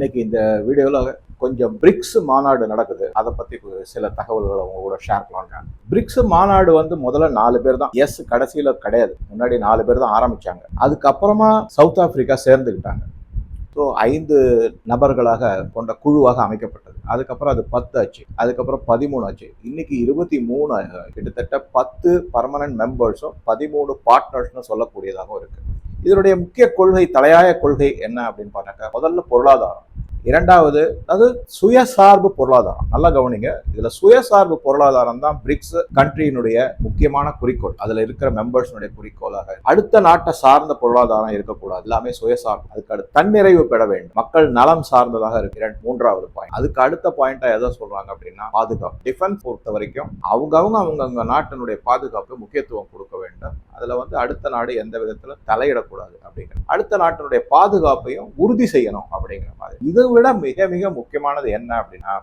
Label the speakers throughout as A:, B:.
A: இன்னைக்கு இந்த வீடியோவில் கொஞ்சம் பிரிக்ஸ் மாநாடு நடக்குது. அதை பத்தி சில தகவல்களை உங்க கூட ஷேர் பண்ணலாம் பிரிக்ஸ் மாநாடு வந்து முதல்ல நாலு பேர் தான். எஸ் கடைசியில் கிடையாது. முன்னாடி நாலு பேர் தான் ஆரம்பிச்சாங்க. அதுக்கப்புறமா சவுத் ஆப்பிரிக்கா சேர்ந்துக்கிட்டாங்க ஸோ ஐந்து நபர்களாக கொண்ட குழுவாக அமைக்கப்பட்டது. அதுக்கப்புறம் அது பத்து ஆச்சு. அதுக்கப்புறம் பதிமூணு ஆச்சு. இன்னைக்கு இருபத்தி மூணு கிட்டத்தட்ட பத்து பர்மனன்ட் மெம்பர்ஸும் பதிமூணு பார்ட்னர்ஸ்னு சொல்லக்கூடியதாகவும் இருக்குது இதனுடைய முக்கிய கொள்கை தலையாய கொள்கை என்ன அப்படின்னு பார்த்தாக்கா முதல்ல பொருளாதாரம். இரண்டாவது அது சுயசார்பு பொருளாதாரம். நல்லா கவனிங்க. இதுல சுயசார்பு பொருளாதாரம் தான் பிரிக்ஸ் கண்ட்ரியினுடைய முக்கியமான குறிக்கோள். அதுல இருக்கிற மெம்பர்ஸ்னுடைய குறிக்கோளாக அடுத்த நாட்டை சார்ந்த பொருளாதாரம் இருக்கக்கூடாது. எல்லாமே சுயசார்பு. அதுக்கு அடுத்து தன்னிறைவு பெற வேண்டும். மக்கள் நலம் சார்ந்ததாக இருக்கிற மூன்றாவது பாயிண்ட் அதுக்கு அடுத்த பாயிண்டா எதை சொல்றாங்க அப்படின்னா பாதுகாப்பு. டிஃபென்ஸ் பொறுத்த வரைக்கும் அவங்கவுங்க அவங்கவுங்க நாட்டினுடைய பாதுகாப்பு முக்கியத்துவம் கொடுக்க வேண்டும். அதுல வந்து அடுத்த நாடு எந்த விதத்துல தலையிடக்கூடாது அப்படிங்கிற அடுத்த நாட்டினுடைய பாதுகாப்பையும் உறுதி செய்யணும் அப்படிங்கிற மாதிரி. இது விட மிக மிக முக்கியமானது என்ன அப்படின்னா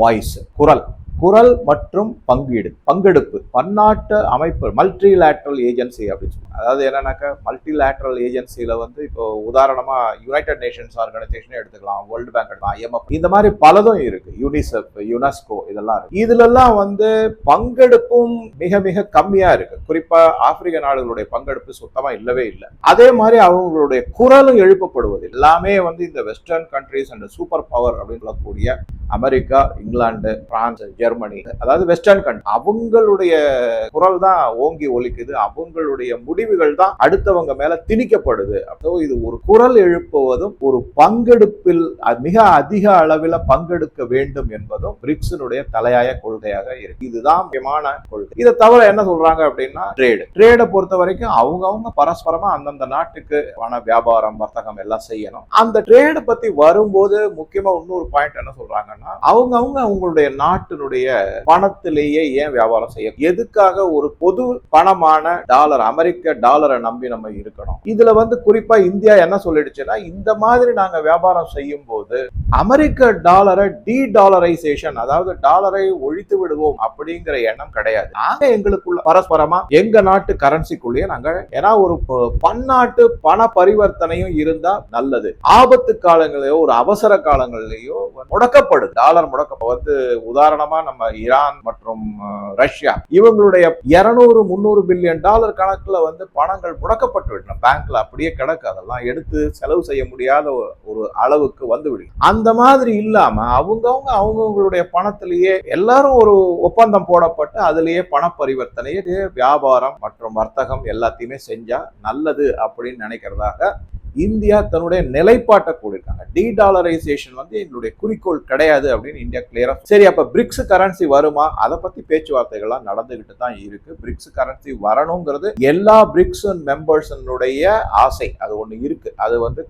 A: வாய்ஸ் குரல். குரல் மற்றும் பங்கீடு. பங்கெடுப்பு. பன்னாட்டு அமைப்பு மல்டிலேட்ரல் ஏஜென்சி அப்படின்னு சொல்லுவாங்க. அதாவது என்னன்னாக்கா மல்டிலேட்ரல் ஏஜென்சியில வந்து இப்போ உதாரணமாக யுனைடெட் நேஷன்ஸ் ஆர்கனைசேஷனே எடுத்துக்கலாம் வேர்ல்டு பேங்க் எடுக்கலாம் ஐஎம்எஃப் இந்த மாதிரி பலதும் இருக்கு. யூனிசெஃப் யுனெஸ்கோ இதெல்லாம் இருக்கு. இதுலெல்லாம் வந்து பங்கெடுப்பும் மிக மிக கம்மியா இருக்கு. குறிப்பா ஆப்பிரிக்க நாடுகளுடைய பங்கெடுப்பு சுத்தமா இல்லவே இல்லை. அதே மாதிரி அவங்களுடைய குரலும் எழுப்பப்படுவது. எல்லாமே வந்து இந்த western countries and super power அப்படின்னு சொல்லக்கூடிய அமெரிக்கா இங்கிலாந்து பிரான்ஸ் ஜெர்மனி அதாவது வெஸ்டர்ன் கண்ட்ரி அவங்களுடைய குரல் தான் ஓங்கி ஒலிக்குது. அவங்களுடைய முடிவுகள் தான் அடுத்தவங்க மேல திணிக்கப்படுது. அப்போ இது ஒரு குரல் எழுப்புவதும் ஒரு பங்கெடுப்பில் மிக அதிக அளவில் பங்கெடுக்க வேண்டும் என்பதும் பிரிக்ஸினுடைய தலையாய கொள்கையாக இருக்கு. இதுதான் முக்கியமான கொள்கை. இதை தவிர என்ன சொல்றாங்க அப்படின்னா ட்ரேடு ட்ரேடை பொறுத்த வரைக்கும் அவங்கவங்க பரஸ்பரமா அந்தந்த நாட்டுக்கு பண வியாபாரம் வர்த்தகம் எல்லாம் செய்யணும். அந்த ட்ரேடை பத்தி வரும்போது முக்கியமா இன்னொரு பாயிண்ட் என்ன சொல்றாங்கன்னா அவங்கவங்க அவங்களுடைய நாட்டினுடைய பணத்திலேயே ஏன் வியாபாரம் செய்ய எதுக்காக ஒரு பொது பணமான டாலர் அமெரிக்க டாலரை நம்பி நம்ம இருக்கணும்? இதுல வந்து குறிப்பா இந்தியா என்ன சொல்லிடுச்சுன்னா இந்த மாதிரி நாங்க வியாபாரம் செய்யும் போது அமெரிக்க டாலரை டி டாலரைசேஷன் அதாவது டாலரை ஒழித்து விடுவோம் அப்படிங்கிற எண்ணம் கிடையாது. நாங்க எங்களுக்குள்ள பரஸ்பரமா எங்க நாட்டு கரன்சிக்குள்ளேயே நாங்க ஏன்னா ஒரு பன்னாட்டு பண பரிவர்த்தனையும் இருந்தா நல்லது. ஆபத்து காலங்களிலேயோ ஒரு அவசர காலங்களிலேயோ முடக்கப்படும். டாலர் முடக்க வந்து உதாரணமா நம்ம ஈரான் மற்றும் ரஷ்யா. இவங்களுடைய இருநூறு முந்நூறு பில்லியன் டாலர் கணக்குல வந்து பணங்கள் முடக்கப்பட்டு விடணும் பேங்க்ல அப்படியே கிடக்கு. அதெல்லாம் எடுத்து செலவு செய்ய முடியாத ஒரு- ஒரு அளவுக்கு வந்து விடும் அந்த மாதிரி இல்லாம அவங்கவுங்க அவங்கவுங்களுடைய பணத்திலேயே எல்லாரும் ஒரு ஒப்பந்தம் போடப்பட்டு அதுலேயே பண பரிவர்த்தனையே வியாபாரம் மற்றும் வர்த்தகம் எல்லாத்தையுமே செஞ்சா நல்லது அப்படின்னு நினைக்கிறதாக இந்தியா தன்னுடைய நிலைப்பாட்டை கூடியிருக்காங்க டி டாலரைசேஷன் வந்து எங்களுடைய குறிக்கோள் கிடையாது அப்படின்னு இந்தியா கிளியரா சரி அப்ப பிரிக்ஸ் கரன்சி வருமா? அதை பத்தி பேச்சுவார்த்தைகள்லாம் நடந்துகிட்டு தான் இருக்கு. பிரிக்ஸ் கரன்சி வரணுங்கிறது எல்லா பிரிக்ஸ் மெம்பர்ஸனுடைய ஆசை. அது ஒண்ணு இருக்கு. அது வந்து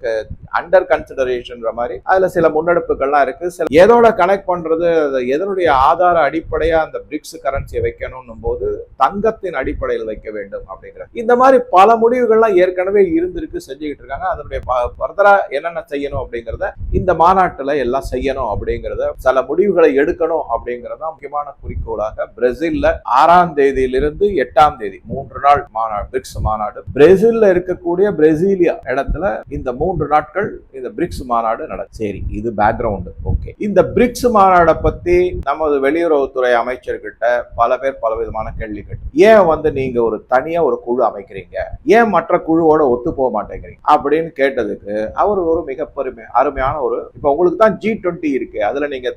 A: அண்டர் கன்சிடரேஷன்ற மாதிரி. அதுல சில முன்னெடுப்புகள்லாம் இருக்கு. சில எதோட கனெக்ட் பண்றது அது எதனுடைய ஆதார அடிப்படையா அந்த பிரிக்ஸ் கரன்சியை வைக்கணும் போது தங்கத்தின் அடிப்படையில் வைக்க வேண்டும் அப்படிங்கிற. இந்த மாதிரி பல முடிவுகள்லாம் ஏற்கனவே இருந்திருக்கு செஞ்சுக்கிட்டு இருக்காங்க. அதனுடைய ஃபர்தரா என்னென்ன செய்யணும் அப்படிங்கிறத இந்த மாநாட்டில் எல்லாம் செய்யணும் அப்படிங்கிறத சில முடிவுகளை எடுக்கணும் அப்படிங்கிறத முக்கியமான குறிக்கோளாக பிரேசில்ல ஆறாம் தேதியிலிருந்து எட்டாம் தேதி மூன்று நாள் மாநாடு பிரிக்ஸ் மாநாடு. பிரேசில்ல இருக்கக்கூடிய பிரேசிலியா இடத்துல இந்த மூன்று நாட்கள் இந்த பிரிக்ஸ் மாநாடு நடக்கும். சரி இது பேக்ரவுண்டு. ஓகே. இந்த பிரிக்ஸ் மாநாடை பத்தி நமது வெளியுறவுத்துறை அமைச்சர்கிட்ட பல பேர் பல விதமான கேள்வி கேட்டு ஏன் வந்து நீங்க ஒரு தனியா ஒரு குழு அமைக்கிறீங்க? ஏன் மற்ற குழுவோட ஒத்து போக மாட்டேங்கிறீங்க? அப்படி அப்படின்னு கேட்டதுக்கு அவர் ஒரு மிக பெருமை அருமையான ஒரு இப்ப உங்களுக்கு தான் ஜி டுவெண்ட்டி இருக்கு அதுல நீங்க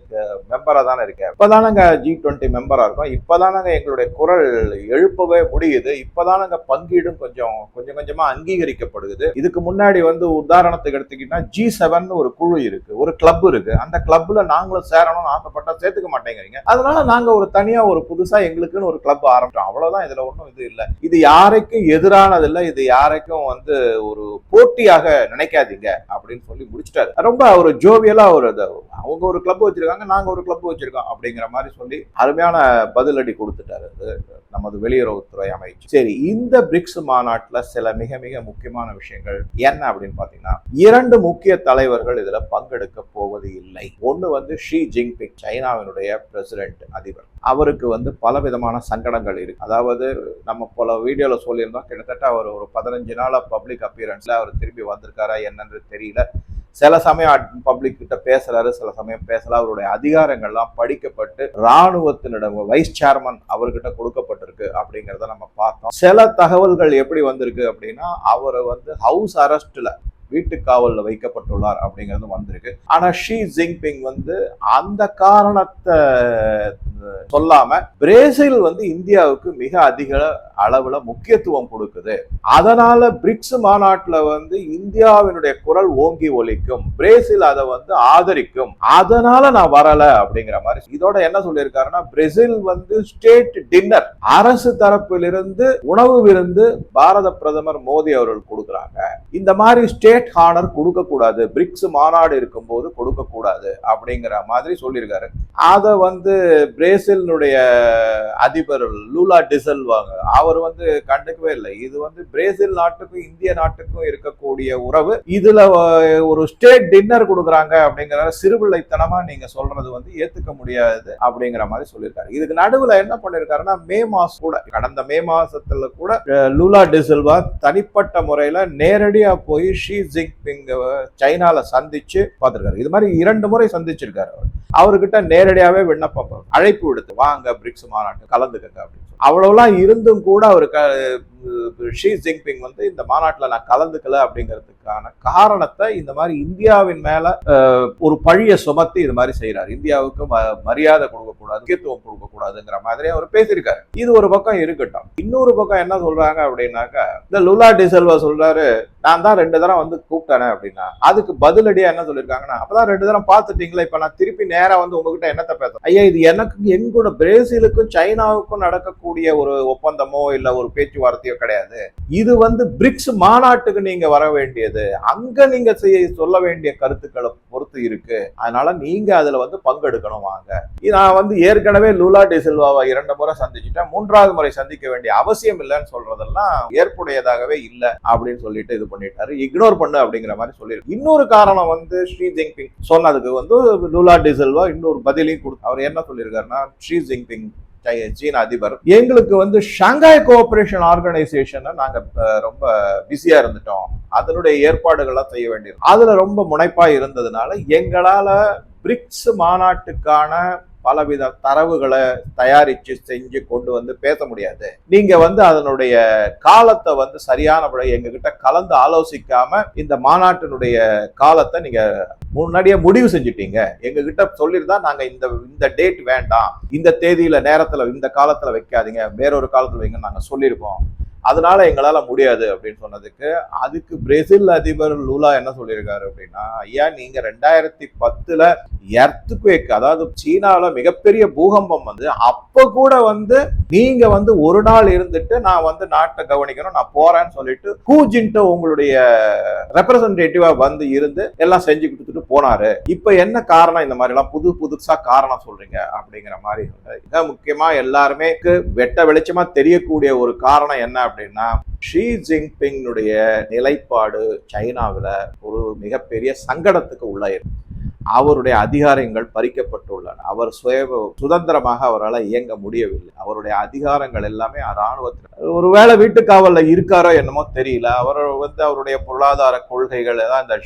A: மெம்பரா தானே இருக்க. இப்பதானங்க ஜி டுவெண்ட்டி மெம்பரா இருக்கோம். இப்பதானங்க எங்களுடைய குரல் எழுப்பவே முடியுது. இப்பதானுங்க பங்கீடும் கொஞ்சம் கொஞ்சம் கொஞ்சமா அங்கீகரிக்கப்படுது இதுக்கு முன்னாடி வந்து உதாரணத்துக்கு எடுத்துக்கிட்டா ஜி செவன் ஒரு குழு இருக்கு ஒரு கிளப் இருக்கு. அந்த கிளப்ல நாங்களும் சேரணும்னு ஆசைப்பட்டா சேர்த்துக்க மாட்டேங்கிறீங்க. அதனால நாங்க ஒரு தனியா ஒரு புதுசா எங்களுக்குன்னு ஒரு கிளப் ஆரம்பிச்சோம். அவ்வளவுதான் இதுல ஒண்ணும் இது இல்ல. இது யாருக்கும் எதிரானது இல்ல இது யாருக்கும் வந்து ஒரு போட்டியாக நினைக்காதீங்க அப்படின்னு சொல்லி முடிச்சிட்டாரு. ரொம்ப ஒரு ஜோவியலா ஒரு அவங்க ஒரு கிளப் வச்சிருக்காங்க நாங்க ஒரு கிளப் வச்சிருக்கோம் அப்படிங்கிற மாதிரி சொல்லி அருமையான பதிலடி கொடுத்துட்டாரு. நமது வெளியுறவுத்துறை அமைச்சர் சரி இந்த பிரிக்ஸ் மாநாட்டில் சில மிக மிக முக்கியமான விஷயங்கள் என்ன அப்படின்னு பார்த்தீங்கன்னா இரண்டு முக்கிய தலைவர்கள் இதில் பங்கெடுக்க போவது இல்லை. ஒன்று வந்து ஷி ஜின்பிங் சைனாவினுடைய பிரசிடென்ட் அதிபர். அவருக்கு வந்து பல விதமான சங்கடங்கள் இருக்குது அதாவது நம்ம பல வீடியோவில் சொல்லியிருந்தோம் கிட்டத்தட்ட அவர் ஒரு பதினஞ்சு நாளாக பப்ளிக் அப்பியரன்ஸில் அவர் திரும்பி வந்திருக்காரா என்னன்னு தெரியல. சில சமயம் பப்ளிக் கிட்ட பேசுறாரு சில சமயம் பேசல. அவருடைய அதிகாரங்கள்லாம் படிக்கப்பட்டு ராணுவத்தினிடம் வைஸ் சேர்மன் அவர்கிட்ட கொடுக்கப்பட்டிருக்கு அப்படிங்கிறத நம்ம பார்த்தோம். சில தகவல்கள் எப்படி வந்திருக்கு அப்படின்னா அவரை வந்து ஹவுஸ் அரெஸ்ட்ல வீட்டு காவலில் வைக்கப்பட்டுள்ளார் அப்படிங்கிறது வந்திருக்கு. ஆனால் ஷி ஜின்பிங் வந்து அந்த காரணத்தை சொல்லாம பிரேசில் வந்து இந்தியாவுக்கு மிக அதிக அளவுல முக்கியத்துவம் கொடுக்குது. அதனால பிரிக்ஸ் மாநாட்டில் வந்து இந்தியாவினுடைய குரல் ஓங்கி ஒலிக்கும். பிரேசில் அதை வந்து ஆதரிக்கும். அதனால நான் வரல அப்படிங்கிற மாதிரி. இதோட என்ன சொல்லியிருக்காருன்னா பிரேசில் வந்து ஸ்டேட் டின்னர். அரசு தரப்பிலிருந்து உணவு விருந்து பாரத பிரதமர் மோடி அவர்கள் கொடுக்குறாங்க. இந்த மாதிரி ஸ்டேட் ஹானர் கொடுக்க கூடாது பிரிக்ஸ் மாநாடு இருக்கும்போது கொடுக்க கூடாது அப்படிங்கிற மாதிரி சொல்லியிருக்காரு. அதை வந்து பிரேசிலினுடைய அதிபர் லூலா டிசல்வாங்க அவர் வந்து கண்டுக்கவே இல்லை. இது வந்து பிரேசில் நாட்டுக்கும் இந்திய நாட்டுக்கும் இருக்கக்கூடிய உறவு. இதுல ஒரு ஸ்டேட் டின்னர் கொடுக்குறாங்க அப்படிங்கிற சிறுபிள்ளைத்தனமா நீங்க சொல்றது வந்து ஏத்துக்க முடியாது அப்படிங்கிற மாதிரி சொல்லியிருக்காரு. இதுக்கு நடுவுல என்ன பண்ணிருக்காருன்னா மே மாசம் கூட கடந்த மே மாசத்துல கூட லூலா டிசல்வா தனிப்பட்ட முறையில நேரடியா போய் ஷி ஜின்பிங் சைனால சந்திச்சு பார்த்துருக்காரு. இது மாதிரி இரண்டு முறை சந்திச்சிருக்காரு அவர். அவர்கிட்ட நேரடியாகவே விண்ணப்பம் அழைப்பு விடுத்து வாங்க பிரிக்ஸ் மாநாட்டு கலந்துக்கங்க அப்படின்னு அவ்வளவுலாம் இருந்தும் கூட அவர் க- ஷி ஜின்பிங் வந்து இந்த மாநாட்டில் நான் கலந்துக்கல அப்படிங்கிறதுக்கான காரணத்தை இந்த மாதிரி இந்தியாவின் மேல ஒரு பழிய சுமத்தி இது மாதிரி செய்யறாரு இந்தியாவுக்கு ம- மரியாதை கொடுக்கக்கூடாது முக்கியத்துவம் கொடுக்கக்கூடாதுங்கிற மாதிரி அவர் பேசியிருக்காரு. இது ஒரு பக்கம் இருக்கட்டும். இன்னொரு பக்கம் என்ன சொல்றாங்க அப்படின்னாக்கா இந்த லுலா டிசல்வா சொல்றாரு நான் தான் ரெண்டு தரம் வந்து கூப்பிட்டேனே அப்படின்னா அதுக்கு பதிலடியா என்ன சொல்லியிருக்காங்கன்னா அப்பதான் ரெண்டு தரம் பார்த்துட்டீங்களா இப்ப நான் திருப்பி நேரம் வந்து உங்ககிட்ட என்னத்த பேசுறேன்? ஐயா இது எனக்கு என் கூட பிரேசிலுக்கும் சைனாவுக்கும் நடக்கக்கூடிய ஒரு ஒப்பந்தமோ இல்ல ஒரு பேச்சுவார்த்தையோ கிடையாது. இது வந்து பிரிக்ஸ் மாநாட்டுக்கு நீங்க வர வேண்டியது. அங்க நீங்க செய்ய சொல்ல வேண்டிய கருத்துக்களை பொறுத்து இருக்கு. அதனால நீங்க அதுல வந்து பங்கெடுக்கணும் வாங்க. நான் வந்து ஏற்கனவே லூலா டிசில்வாவை இரண்டு முறை சந்திச்சுட்டேன். மூன்றாவது முறை சந்திக்க வேண்டிய அவசியம் இல்லைன்னு சொல்றதெல்லாம் ஏற்புடையதாகவே இல்லை அப்படின்னு சொல்லிட்டு இது பண்ணிட்டாரு. இக்னோர் பண்ணு அப்படிங்கிற மாதிரி சொல்லியிருக்கு இன்னொரு காரணம் வந்து ஸ்ரீ ஜின்பிங் சொன்னதுக்கு வந்து லூலா டிசில்வா இன்னொரு பதிலையும் கொடுத்து அவர் என்ன சொல்லியிருக்காருன்னா ஸ்ரீ ஜின்பிங் சீன அதிபர். எங்களுக்கு வந்து ஷாங்காய் கோஆபரேஷன் ஆர்கனைசேஷனை நாங்க ரொம்ப பிஸியா இருந்துட்டோம். அதனுடைய ஏற்பாடுகள்லாம் செய்ய வேண்டியது அதுல ரொம்ப முனைப்பா இருந்ததுனால எங்களால பிரிக்ஸ் மாநாட்டுக்கான பலவித தரவுகளை தயாரித்து செஞ்சு கொண்டு வந்து பேச முடியாது. நீங்க வந்து அதனுடைய காலத்தை வந்து சரியானபடி எங்ககிட்ட கலந்து ஆலோசிக்காம இந்த மாநாட்டினுடைய காலத்தை நீங்க முன்னாடியே முடிவு செஞ்சுட்டீங்க. எங்ககிட்ட சொல்லியிருந்தா நாங்கள் இந்த இந்த டேட் வேண்டாம். இந்த தேதியில நேரத்தில் இந்த காலத்தில் வைக்காதீங்க. வேறொரு காலத்தில் வைங்க நாங்கள் சொல்லியிருக்கோம். அதனால எங்களால முடியாது அப்படின்னு சொன்னதுக்கு அதுக்கு பிரேசில் அதிபர் லூலா என்ன சொல்லியிருக்காரு அப்படின்னா ஐயா நீங்க ரெண்டாயிரத்தி பத்துல எர்த்துக்குவேக் அதாவது சீனால மிகப்பெரிய பூகம்பம் வந்து அப்ப கூட வந்து நீங்க வந்து ஒரு நாள் இருந்துட்டு நான் வந்து நாட்டை கவனிக்கணும் நான் போறேன்னு சொல்லிட்டு கூஜின்ட்டு உங்களுடைய ரெப்ரசன்டேட்டிவா வந்து இருந்து எல்லாம் செஞ்சு கொடுத்துட்டு போனாரு. இப்ப என்ன காரணம்? இந்த மாதிரி எல்லாம் புது புதுசா காரணம் சொல்றீங்க அப்படிங்கிற மாதிரி மிக முக்கியமா எல்லாருமே வெட்ட வெளிச்சமா தெரியக்கூடிய ஒரு காரணம் என்ன அப்படின்னா ஷீ ஜின்பிங்னுடைய நிலைப்பாடு சைனாவுல ஒரு மிகப்பெரிய சங்கடத்துக்கு உள்ளாயிருக்கு அவருடைய அதிகாரங்கள் பறிக்கப்பட்டுள்ளன. அவர் சுய சுதந்திரமாக அவரால் இயங்க முடியவில்லை. அவருடைய அதிகாரங்கள் எல்லாமே ராணுவத்தில் ஒருவேளை வீட்டுக்காவலில் இருக்காரோ என்னமோ தெரியல. அவர் வந்து அவருடைய பொருளாதார கொள்கைகள் தான் இந்த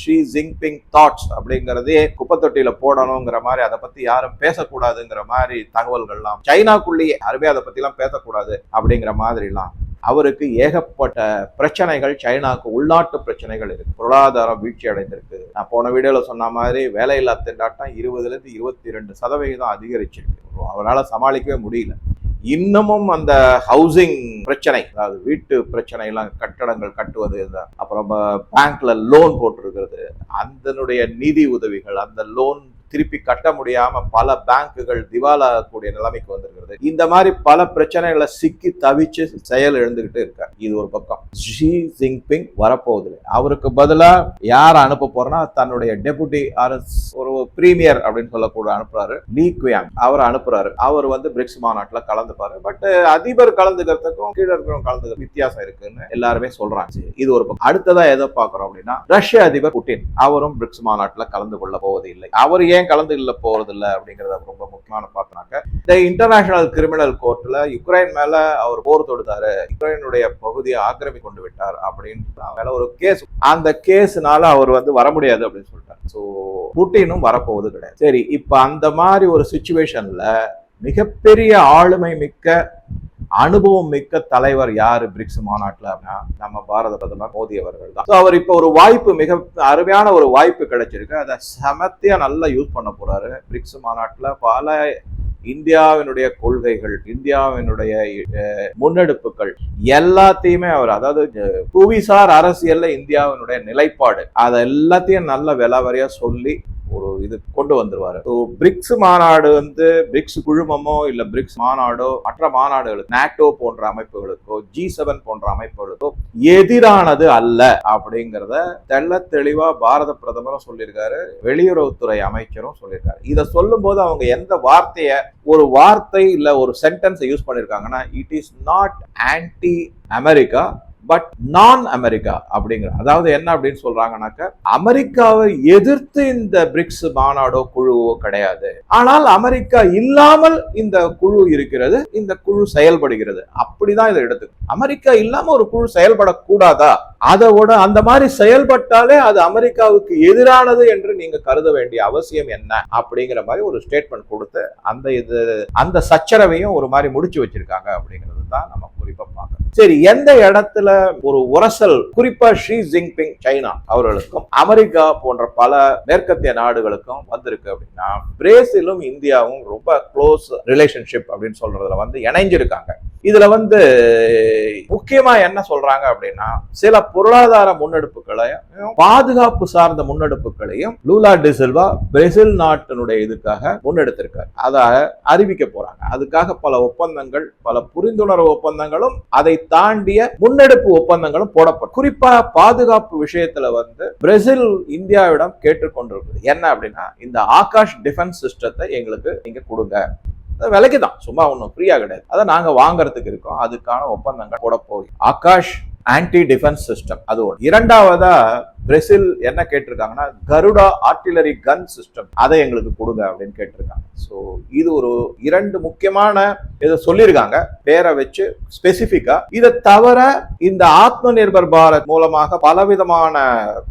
A: ஷி ஜின்பிங் தாட்ஸ் அப்படிங்கிறதே குப்பத்தொட்டியில் போடணுங்கிற மாதிரி அதை பத்தி யாரும் பேசக்கூடாதுங்கிற மாதிரி தகவல்கள்லாம் சைனாக்குள்ளேயே யாருமே அதை பற்றிலாம் பேசக்கூடாது அப்படிங்கிற மாதிரிலாம். அவருக்கு ஏகப்பட்ட பிரச்சனைகள் சைனாக்கு உள்நாட்டு பிரச்சனைகள் இருக்கு. பொருளாதாரம் வீழ்ச்சி அடைந்திருக்கு. நான் போன வீடியோல சொன்ன மாதிரி வேலையில்லா திண்டாட்டம் இருபதுல இருந்து இருபத்தி ரெண்டு சதவிகிதம் அதிகரிச்சிருக்கு. அவரால் சமாளிக்கவே முடியல. இன்னமும் அந்த ஹவுசிங் பிரச்சனை அதாவது வீட்டு பிரச்சனை எல்லாம் கட்டடங்கள் கட்டுவது அப்புறம் பேங்க்ல லோன் போட்டிருக்கிறது அதனுடைய நிதி உதவிகள் அந்த லோன் திருப்பி கட்ட முடியாம பல பேங்குகள் திவாலாகக்கூடிய நிலைமைக்கு வந்திருக்கிறது. இந்த மாதிரி பல பிரச்சனைகளை சிக்கி தவிச்சு செயல் எழுந்துகிட்டு இருக்கார் இது ஒரு பக்கம். ஷி ஜின்பிங் வரப்போகுது அவருக்கு பதிலா யார் அனுப்ப போறனா தன்னுடைய டெபுட்டி அரசு ஒரு பிரீமியர் அப்படின்னு சொல்லக்கூட அனுப்புறாரு. லீ குயாங் அவர் அனுப்புறாரு. அவர் வந்து பிரிக்ஸ் மாநாட்டுல கலந்துப்பாரு. பட் அதிபர் கலந்துக்கிறதுக்கும் கீழே இருக்கிறவங்க கலந்துக்க வித்தியாசம் இருக்குன்னு எல்லாருமே சொல்றாங்க. இது ஒரு பக்கம். அடுத்ததா எதை பாக்குறோம் அப்படின்னா ரஷ்ய அதிபர் புட்டின் அவரும் பிரிக்ஸ் மாநாட்டுல கலந்து கொள்ள போவதில்லை. அவர் ஏன் கலந்து கொள்ள போறது இல்லை அப்படிங்கறது ரொம்ப முக்கியமான பார்த்தனாக்க இந்த இன்டர்நேஷனல் கிரிமினல் கோர்ட்ல யுக்ரைன் மேல அவர் போர் தொடுத்தாரு. யுக்ரைனுடைய பகுதியை ஆக்கிரமி கொண்டு விட்டார் அப்படின்னு மேல ஒரு கேஸ் அந்த கேஸ்னால அவர் வந்து வர முடியாது அப்படின்னு சொல்லிட்டார். ஸோ புட்டினும் வரப்போவது கிடையாது. சரி இப்ப அந்த மாதிரி ஒரு சுச்சுவேஷன்ல மிகப்பெரிய ஆளுமை மிக்க அனுபவம் மிக்க தலைவர் யாரு பிரிக்ஸ் மாநாட்டில் அப்படின்னா நம்ம பாரத பிரதமர் மோடி அவர்கள் தான். ஸோ அவர் இப்போ ஒரு வாய்ப்பு மிக அருமையான ஒரு வாய்ப்பு கிடைச்சிருக்கு. அதை சமத்தியா நல்லா யூஸ் பண்ண போறாரு பிரிக்ஸ் மாநாட்டில். பல இந்தியாவினுடைய கொள்கைகள் இந்தியாவினுடைய முன்னெடுப்புகள் எல்லாத்தையுமே அவர் அதாவது புவிசார் அரசியல்ல இந்தியாவினுடைய நிலைப்பாடு அதை எல்லாத்தையும் நல்ல விலாவரியா சொல்லி ஒரு இது கொண்டு வந்துருவாரு. ஸோ பிரிக்ஸ் மாநாடு வந்து பிரிக்ஸ் குழுமமோ இல்ல பிரிக்ஸ் மாநாடோ மற்ற மாநாடுகளுக்கு நாட்டோ போன்ற அமைப்புகளுக்கோ ஜி செவன் போன்ற அமைப்புகளுக்கோ எதிரானது அல்ல அப்படிங்கிறத தெள்ள தெளிவா பாரத பிரதமரும் சொல்லியிருக்காரு வெளியுறவுத்துறை அமைச்சரும் சொல்லியிருக்காரு. இதை சொல்லும்போது அவங்க எந்த வார்த்தைய ஒரு வார்த்தை இல்ல ஒரு சென்டென்ஸை use பண்ணிருக்காங்கன்னா it is not anti America but நான் அமெரிக்கா அப்படிங்கிற அதாவது என்ன அப்படின்னு சொல்றாங்கன்னாக்க அமெரிக்காவை எதிர்த்து இந்த பிரிக்ஸ் மாநாடோ குழுவோ கிடையாது. ஆனால் அமெரிக்கா இல்லாமல் இந்த குழு இருக்கிறது இந்த குழு செயல்படுகிறது. அப்படிதான் இதை எடுத்து அமெரிக்கா இல்லாம ஒரு குழு செயல்படக்கூடாதா? அதோட அந்த மாதிரி செயல்பட்டாலே அது அமெரிக்காவுக்கு எதிரானது என்று நீங்க கருத வேண்டிய அவசியம் என்ன? அப்படிங்கிற மாதிரி ஒரு ஸ்டேட்மெண்ட் கொடுத்து அந்த இது அந்த சச்சரவையும் ஒரு மாதிரி முடிச்சு வச்சிருக்காங்க அப்படிங்கிறது தான் நம்ம குறிப்பா பார்க்கணும். சரி எந்த இடத்துல ஒரு உரசல் குறிப்பா ஷி ஜின்பிங் சைனா அவர்களுக்கும் அமெரிக்கா போன்ற பல மேற்கத்திய நாடுகளுக்கும் வந்திருக்கு அப்படின்னா பிரேசிலும் இந்தியாவும் ரொம்ப க்ளோஸ் ரிலேஷன்ஷிப் அப்படின்னு சொல்றதுல வந்து இணைஞ்சிருக்காங்க. இதுல வந்து முக்கியமா என்ன சொல்றாங்க அப்படின்னா சில பொருளாதார முன்னெடுப்புகளையும் பாதுகாப்பு சார்ந்த முன்னெடுப்புகளையும் லூலா டிசில்வா பிரேசில் நாட்டினுடைய இதுக்காக முன்னெடுத்திருக்காரு. அதை அறிவிக்க போறாங்க. அதுக்காக பல ஒப்பந்தங்கள் பல புரிந்துணர்வு ஒப்பந்தங்களும் அதை தாண்டிய முன்னெடுப்பு ஒப்பந்தங்களும் போடப்படும் குறிப்பா பாதுகாப்பு விஷயத்துல வந்து பிரேசில் இந்தியாவிடம் கேட்டுக்கொண்டிருக்குது. என்ன அப்படின்னா இந்த ஆகாஷ் டிஃபென்ஸ் சிஸ்டத்தை எங்களுக்கு நீங்க கொடுங்க. அது விலைக்கு தான் சும்மா ஒன்றும் ஃப்ரீயாக கிடையாது. அதை நாங்கள் வாங்குறதுக்கு இருக்கோம். அதுக்கான ஒப்பந்தங்கள் போட போகுது ஆகாஷ் ஆன்டி டிஃபென்ஸ் சிஸ்டம் அது ஒன்று இரண்டாவதாக பிரேசில் என்ன கேட்டிருக்காங்கன்னா கருடா ஆர்டிலரி கன் சிஸ்டம். அதை எங்களுக்கு கொடுங்க அப்படின்னு கேட்டிருக்காங்க. ஸோ இது ஒரு இரண்டு முக்கியமான இதை சொல்லியிருக்காங்க. பேரை வச்சு ஸ்பெசிஃபிக்கா இதை தவிர இந்த ஆத்ம நிர்பர் பாரத் மூலமாக பலவிதமான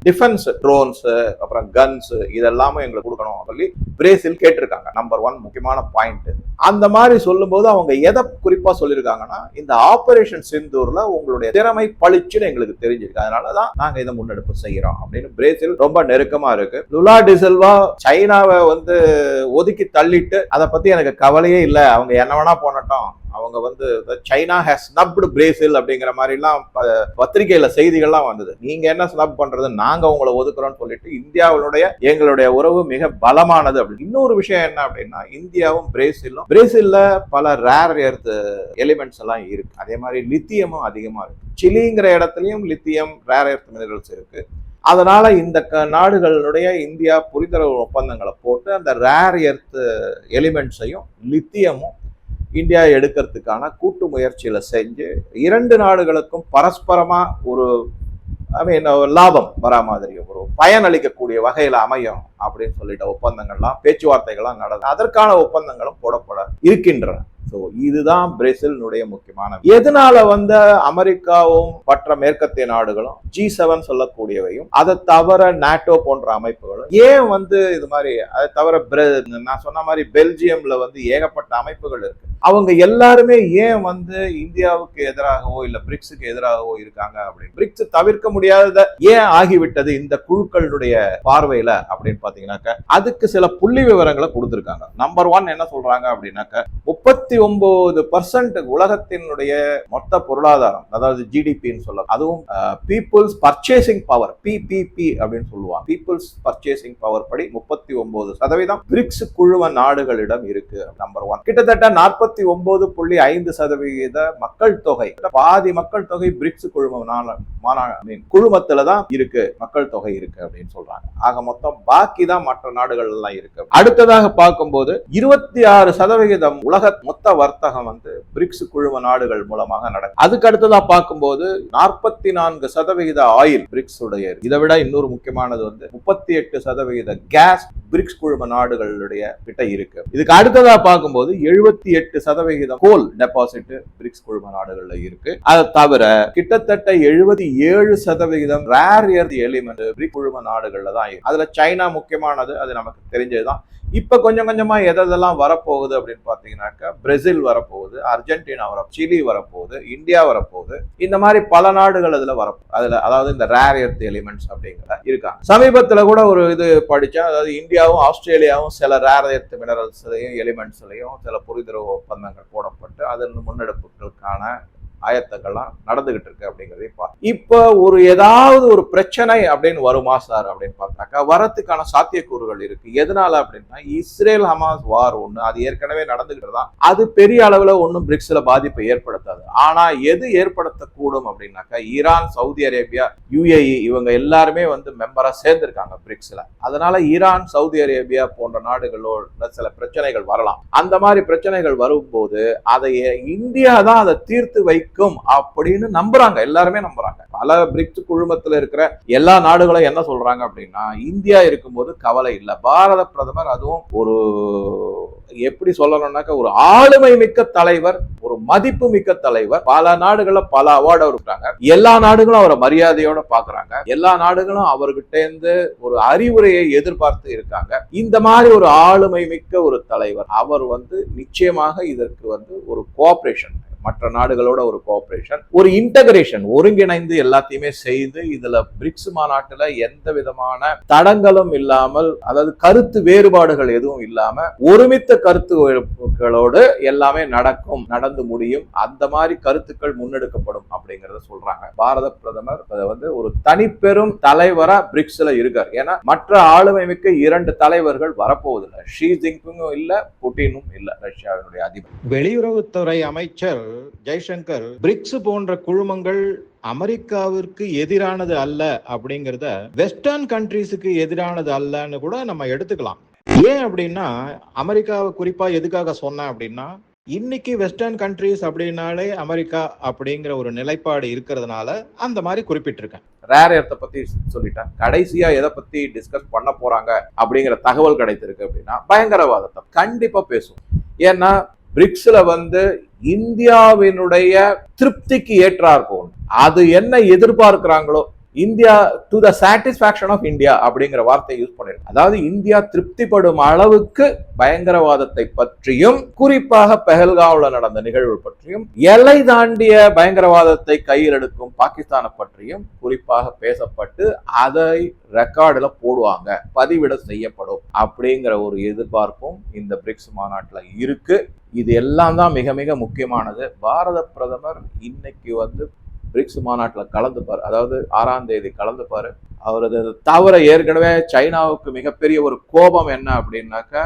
A: டிஃபென்ஸ் ட்ரோன்ஸ் அப்புறம் கன்ஸ் இதெல்லாமே எங்களுக்கு கொடுக்கணும் சொல்லி பிரேசில் கேட்டிருக்காங்க. நம்பர் ஒன் முக்கியமான பாயிண்ட் அந்த மாதிரி சொல்லும்போது அவங்க எதை குறிப்பா சொல்லியிருக்காங்கன்னா இந்த ஆபரேஷன் சிந்தூர்ல உங்களுடைய திறமை பளிச்சுன்னு எங்களுக்கு தெரிஞ்சிருக்கு. அதனாலதான் நாங்க இதை முன்னெடுப்பு செய்யறோம் அப்படின்னு பிரேசில் ரொம்ப நெருக்கமா இருக்கு. லுலா டிசல்வா சைனாவை வந்து ஒதுக்கி தள்ளிட்டு அதை பத்தி எனக்கு கவலையே இல்லை. அவங்க என்ன வேணா போனட்டும். அவங்க வந்து சைனா ஹேஸ் ஸ்னப்டு பிரேசில் அப்படிங்கிற மாதிரி எல்லாம் ப- பத்திரிகையில செய்திகள்லாம் வந்தது. நீங்க என்ன ஸ்னப் பண்றது? நாங்க உங்களை ஒதுக்குறோம்னு சொல்லிட்டு இந்தியாவுடைய எங்களுடைய உறவு மிக பலமானது அப்படின்னு இன்னொரு விஷயம் என்ன அப்படின்னா இந்தியாவும் பிரேசிலும் பிரேசில்ல பல ரேர் எர்த் எலிமெண்ட்ஸ் எல்லாம் இருக்கு. அதே மாதிரி லித்தியமும் அதிகமா இருக்கு. சிலிங்கிற இடத்துலயும் லித்தியம் ரேர் எர்த் மினரல்ஸ் இருக்கு. அதனால் இந்த க- நாடுகளுடைய இந்தியா புரிந்துணர்வு ஒப்பந்தங்களை போட்டு அந்த ரேர் எர்த் எலிமெண்ட்ஸையும் லித்தியமும் இந்தியா எடுக்கிறதுக்கான கூட்டு முயற்சியில் செஞ்சு இரண்டு நாடுகளுக்கும் பரஸ்பரமாக ஒரு ஐ மீன் லாபம் வரா மாதிரி ஒரு பயன் அளிக்கக்கூடிய அமையும் அப்படின்னு சொல்லிட்ட ஒப்பந்தங்கள்லாம் பேச்சுவார்த்தைகள்லாம் நடந்து அதற்கான ஒப்பந்தங்களும் போடப்பட இருக்கின்றன. ஸோ இதுதான் பிரேசிலினுடைய முக்கியமான எதனால வந்து அமெரிக்காவும் மற்ற மேற்கத்திய நாடுகளும் ஜி செவன் சொல்லக்கூடியவையும் அதை தவிர நாட்டோ போன்ற அமைப்புகளும் ஏன் வந்து இது மாதிரி அதை தவிர நான் சொன்ன மாதிரி பெல்ஜியம்ல வந்து ஏகப்பட்ட அமைப்புகள் இருக்கு. அவங்க எல்லாருமே ஏன் வந்து இந்தியாவுக்கு எதிராகவோ இல்ல பிரிக்ஸுக்கு எதிராகவோ இருக்காங்க அப்படின்னு பிரிக்ஸ் தவிர்க்க முடியாத ஏன் ஆகிவிட்டது இந்த குழுக்களுடைய பார்வையில அப்படின்னு பாத்தீங்கன்னாக்க அதுக்கு சில புள்ளி விவரங்களை கொடுத்திருக்காங்க. நம்பர் ஒன் என்ன சொல்றாங்க அப்படின்னாக்க முப்பத்தி ஒன்பது பர்சன்ட் உலகத்தினுடைய மொத்த பொருளாதாரம் அதாவது ஜிடிபின்னு சொல்ல அதுவும் பீப்புள்ஸ் பர்ச்சேசிங் பவர் பிபிபி அப்படின்னு சொல்லுவாங்க. பீப்புள்ஸ் பர்ச்சேசிங் பவர் படி முப்பத்தி ஒன்பது சதவீதம் பிரிக்ஸ் குழுவ நாடுகளிடம் இருக்கு. நம்பர் ஒன் கிட்டத்தட்ட நாற்பத்தி முப்பத்தி ஒன்பது புள்ளி ஐந்து சதவிகித மக்கள் தொகை. பாதி மக்கள் தொகை பிரிக்ஸ் குழும நாள- குழுமத்துல தான் இருக்கு. மக்கள் தொகை இருக்கு அப்படின்னு சொல்றாங்க. ஆக மொத்தம் பாக்கி தான் மற்ற நாடுகள் எல்லாம் இருக்கு. அடுத்ததாக பார்க்கும்போது இருபத்தி ஆறு சதவிகிதம் உலக மொத்த வர்த்தகம் வந்து பிரிக்ஸ் குழும நாடுகள் மூலமாக நடக்கும் அதுக்கு அடுத்ததா பார்க்கும்போது நாற்பத்தி நான்கு சதவிகித ஆயில் பிரிக்ஸ் உடைய இதை விட இன்னொரு முக்கியமானது வந்து முப்பத்தி எட்டு சதவிகித கேஸ் பிரிக்ஸ் குழும நாடுகளுடைய கிட்ட இருக்கு. இதுக்கு அடுத்ததா பார்க்கும்போது எழுபத்தி எட்டு சதவிகிதம் கோல் டெபாசிட் பிரிக்ஸ் குழும நாடுகள்ல இருக்கு. அதை தவிர கிட்டத்தட்ட எழுபத்தி ஏழு சதவிகிதம் ரேர் எர்த் எலிமெண்ட் பிரிக் குழும நாடுகள்ல தான் இருக்கு. அதுல சைனா முக்கியமானது அது நமக்கு தெரிஞ்சதுதான். இப்போ கொஞ்சம் கொஞ்சமாக எதெல்லாம் வரப்போகுது அப்படின்னு பார்த்தீங்கன்னாக்கா பிரேசில் வரப்போகுது அர்ஜென்டினா வர சிலி வரப்போகுது இந்தியா வரப்போகுது. இந்த மாதிரி பல நாடுகள் அதில் வர அதில் அதாவது இந்த ரேர் எர்த் எலிமெண்ட்ஸ் அப்படிங்கிற இருக்காங்க. சமீபத்தில் கூட ஒரு இது படித்தேன் அதாவது இந்தியாவும் ஆஸ்திரேலியாவும் சில ரேர் எர்த் மினரல்ஸ்லையும் எலிமெண்ட்ஸ்லையும் சில புரிந்துணர்வு ஒப்பந்தங்கள் போடப்பட்டு அதன் முன்னெடுப்புகளுக்கான ஆயத்தங்கள்லாம் நடந்துகிட்டு இருக்கு அப்படிங்கிறதையும் பார்த்து. இப்போ ஒரு ஏதாவது ஒரு பிரச்சனை அப்படின்னு வருமா சார் அப்படின்னு பார்த்தாக்கா வரத்துக்கான சாத்தியக்கூறுகள் இருக்கு. எதனால அப்படின்னா இஸ்ரேல் ஹமாஸ் வார் ஒன்று அது ஏற்கனவே நடந்துகிட்டு தான். அது பெரிய அளவில் ஒன்றும் பிரிக்ஸில் பாதிப்பை ஏற்படுத்தாது. ஆனால் எது ஏற்படுத்தக்கூடும் அப்படின்னாக்கா ஈரான் சவுதி அரேபியா யுஏஇ இவங்க எல்லாருமே வந்து மெம்பராக சேர்ந்திருக்காங்க பிரிக்ஸில். அதனால ஈரான் சவுதி அரேபியா போன்ற நாடுகளோட சில பிரச்சனைகள் வரலாம். அந்த மாதிரி பிரச்சனைகள் வரும்போது அதை இந்தியா தான் அதை தீர்த்து கிடைக்கும் அப்படின்னு நம்புறாங்க. எல்லாருமே நம்புறாங்க. பல பிரிக்ஸ் குழுமத்தில் இருக்கிற எல்லா நாடுகளும் என்ன சொல்றாங்க அப்படின்னா இந்தியா இருக்கும்போது கவலை இல்லை. பாரத பிரதமர் அதுவும் ஒரு எப்படி சொல்லணும்னாக்க ஒரு ஆளுமை மிக்க தலைவர் ஒரு மதிப்பு மிக்க தலைவர். பல நாடுகள்ல பல அவார்டு இருக்காங்க எல்லா நாடுகளும் அவரை மரியாதையோட பாக்குறாங்க. எல்லா நாடுகளும் அவர்கிட்ட இருந்து ஒரு அறிவுரையை எதிர்பார்த்து இருக்காங்க. இந்த மாதிரி ஒரு ஆளுமை மிக்க ஒரு தலைவர் அவர் வந்து நிச்சயமாக இதற்கு வந்து ஒரு கோஆபரேஷன் மற்ற நாடுகளோட ஒரு கோஆப்ரேஷன் ஒரு இன்டகிரேஷன் ஒருங்கிணைந்து எல்லாத்தையுமே செய்து இதுல பிரிக்ஸ் மாநாட்டுல எந்த விதமான தடங்களும் இல்லாமல் அதாவது கருத்து வேறுபாடுகள் எதுவும் இல்லாம ஒருமித்த கருத்துகளோடு எல்லாமே நடக்கும் நடந்து முடியும். அந்த மாதிரி கருத்துக்கள் முன்னெடுக்கப்படும் அப்படிங்கறத சொல்றாங்க. பாரத பிரதமர் அதை வந்து ஒரு தனிப்பெரும் தலைவரா பிரிக்ஸ்ல இருக்கார். ஏன்னா மற்ற ஆளுமை மிக்க இரண்டு தலைவர்கள் வரப்போவதில்லை. ஷி ஜின்பிங்கும் இல்ல புட்டினும் இல்ல ரஷ்யாவினுடைய அதிபர்.
B: வெளியுறவுத்துறை அமைச்சர் ஜெய்சங்கர் பிரிக்ஸ் போன்ற குழுமங்கள் அமெரிக்காவிற்கு எதிரானது அல்ல அப்படிங்கிறத வெஸ்டர்ன் கண்ட்ரீஸுக்கு எதிரானது அல்லன்னு கூட நம்ம எடுத்துக்கலாம். ஏன் அப்படின்னா அமெரிக்காவை குறிப்பா எதுக்காக சொன்னேன் அப்படின்னா இன்னைக்கு வெஸ்டர்ன் கண்ட்ரீஸ் அப்படின்னாலே அமெரிக்கா அப்படிங்கிற ஒரு நிலைப்பாடு இருக்கிறதுனால அந்த மாதிரி குறிப்பிட்டிருக்கேன்.
A: ரேர் எர்த்தை பத்தி சொல்லிட்டேன். கடைசியா எதை பத்தி டிஸ்கஸ் பண்ண போறாங்க அப்படிங்கிற தகவல் கிடைத்திருக்கு அப்படின்னா பயங்கரவாதத்தை கண்டிப்பா பேசும் ஏன்னா பிரிக்ஸில் வந்து இந்தியாவினுடைய திருப்திக்கு ஏற்றார் போகும் அது என்ன எதிர்பார்க்கிறாங்களோ India to the satisfaction of India அப்படிங்கிற வார்த்தையை யூஸ் பண்ணிருக்கு. அதாவது இந்தியா திருப்திப்படும் அளவுக்கு பயங்கரவாதத்தை பற்றியும் குறிப்பாக பெஹல்காவில் நடந்த நிகழ்வு பற்றியும் எல்லை தாண்டிய பயங்கரவாதத்தை கையில் எடுக்கும் பாகிஸ்தானை பற்றியும் குறிப்பாக பேசப்பட்டு அதை ரெக்கார்டில் போடுவாங்க. பதிவிட செய்யப்படும் அப்படிங்கிற ஒரு எதிர்பார்ப்பும் இந்த பிரிக்ஸ் மாநாட்டில் இருக்கு. இது எல்லாம் தான் மிக மிக முக்கியமானது. பாரத பிரதமர் இன்னைக்கு வந்து பிரிக்ஸ் மாநாட்டில் கலந்துப்பார். அதாவது ஆறாம் தேதி கலந்துப்பார். அவரது தவிர ஏற்கனவே சைனாவுக்கு மிகப்பெரிய ஒரு கோபம் என்ன அப்படின்னாக்கா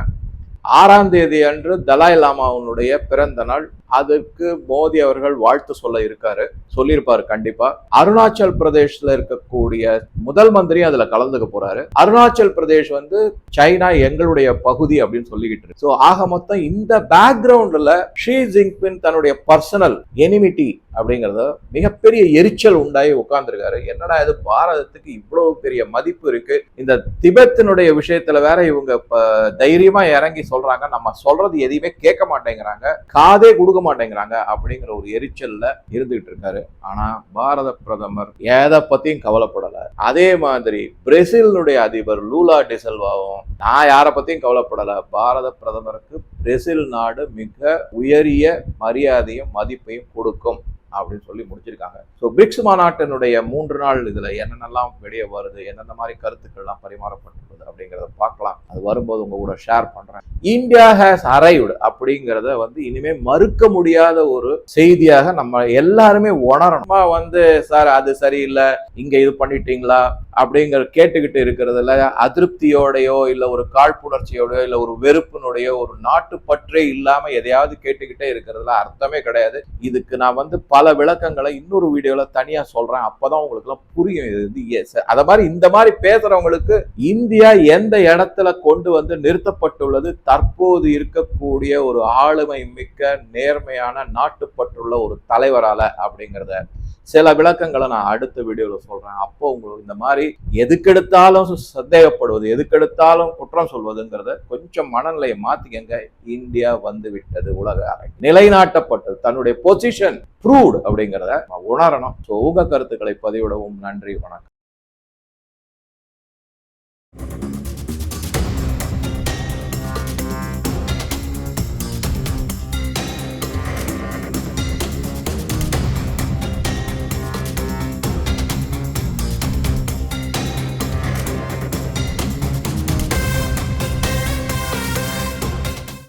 A: ஆறாம் தேதி அன்று தலாய் லாமாவுனுடைய பிறந்த நாள் அதுக்கு மோடி அவர்கள் வாழ்த்து சொல்ல இருக்காரு. சொல்லியிருப்பாரு கண்டிப்பா. அருணாச்சல் பிரதேஷ்ல இருக்கக்கூடிய முதல் மந்திரி அதுல கலந்துக்க போறாரு. அருணாச்சல் பிரதேஷ் வந்து சைனா எங்களுடைய பகுதி அப்படின்னு சொல்லிக்கிட்டு இருக்கு. ஸோ ஆக மொத்தம் இந்த பேக்ரவுண்ட்ல ஷீ ஜிங்பின் தன்னுடைய பர்சனல் எனிமிட்டி அப்படிங்கிறத மிகப்பெரிய எரிச்சல் உண்டாகி உட்கார்ந்துருக்காரு. என்னடா இது பாரதத்துக்கு இவ்வளவு பெரிய மதிப்பு இருக்கு. இந்த திபெத்தினுடைய விஷயத்துல வேற இவங்க தைரியமா இறங்கி சொல்றாங்க. நம்ம சொல்றது எதையுமே கேட்க மாட்டேங்கிறாங்க. காதே கொடுக்க மாட்டேங்கிறாங்க அப்படிங்கிற ஒரு எரிச்சல்ல இருந்துகிட்டு இருக்காரு. ஆனா பாரத பிரதமர் எதை பத்தியும் கவலைப்படல. அதே மாதிரி பிரேசிலினுடைய அதிபர் லூலா டிசல்வாவும் நான் யாரை பத்தியும் கவலைப்படல. பாரத பிரதமருக்கு பிரேசில் நாடு மிக உயரிய மரியாதையும் மதிப்பையும் கொடுக்கும். அப்படின்னு சொல்லி முடிச்சிருக்காங்க. ஸோ பிரிக்ஸ் மாநாட்டினுடைய மூன்று நாள் இதுல என்னென்னலாம் வெளியே வருது என்னென்ன மாதிரி கருத்துக்கள்லாம் பரிமாறப்பட்டுள்ளது அப்படிங்கிறத பார்க்கலாம். அது வரும்போது உங்க கூட ஷேர் பண்றேன். இந்தியா ஹேஸ் அரைவ்டு அப்படிங்கிறத வந்து இனிமே மறுக்க முடியாத ஒரு செய்தியாக நம்ம எல்லாருமே உணரணும். வந்து சார் அது சரியில்லை. இங்க இது பண்ணிட்டீங்களா? அப்படிங்கிற கேட்டுக்கிட்டு இருக்கிறதுல அதிருப்தியோடையோ இல்ல ஒரு காழ்ப்புணர்ச்சியோடயோ இல்ல ஒரு வெறுப்பினுடைய ஒரு நாட்டு பற்றே இல்லாம எதையாவது கேட்டுக்கிட்டே இருக்கிறதுல அர்த்தமே கிடையாது. இதுக்கு நான் வந்து பல விளக்கங்களை இன்னொரு வீடியோவில் தனியா சொல்றேன் அப்பதான் உங்களுக்கு எல்லாம் புரியும் இது வந்து yes. அதை மாதிரி இந்த மாதிரி பேசுறவங்களுக்கு இந்தியா எந்த இடத்துல கொண்டு வந்து நிறுத்தப்பட்டுள்ளது தற்போது இருக்கக்கூடிய ஒரு ஆளுமை மிக்க நேர்மையான நாட்டுப்பற்றுள்ள ஒரு தலைவரால அப்படிங்கிறத சில விளக்கங்களை நான் அடுத்த வீடியோவில் சொல்கிறேன் அப்போ உங்களுக்கு இந்த மாதிரி எதுக்கெடுத்தாலும் சந்தேகப்படுவது எதுக்கெடுத்தாலும் குற்றம் சொல்வதுங்கிறத கொஞ்சம் மனநிலையை மாற்றிக்கங்க இந்தியா வந்து விட்டது உலக அரை நிலைநாட்டப்பட்டது. தன்னுடைய பொசிஷன் ப்ரூவ்டு அப்படிங்கிறத உணரணும். ஸோ உங்கள் கருத்துக்களை பதிவிடவும் நன்றி வணக்கம்.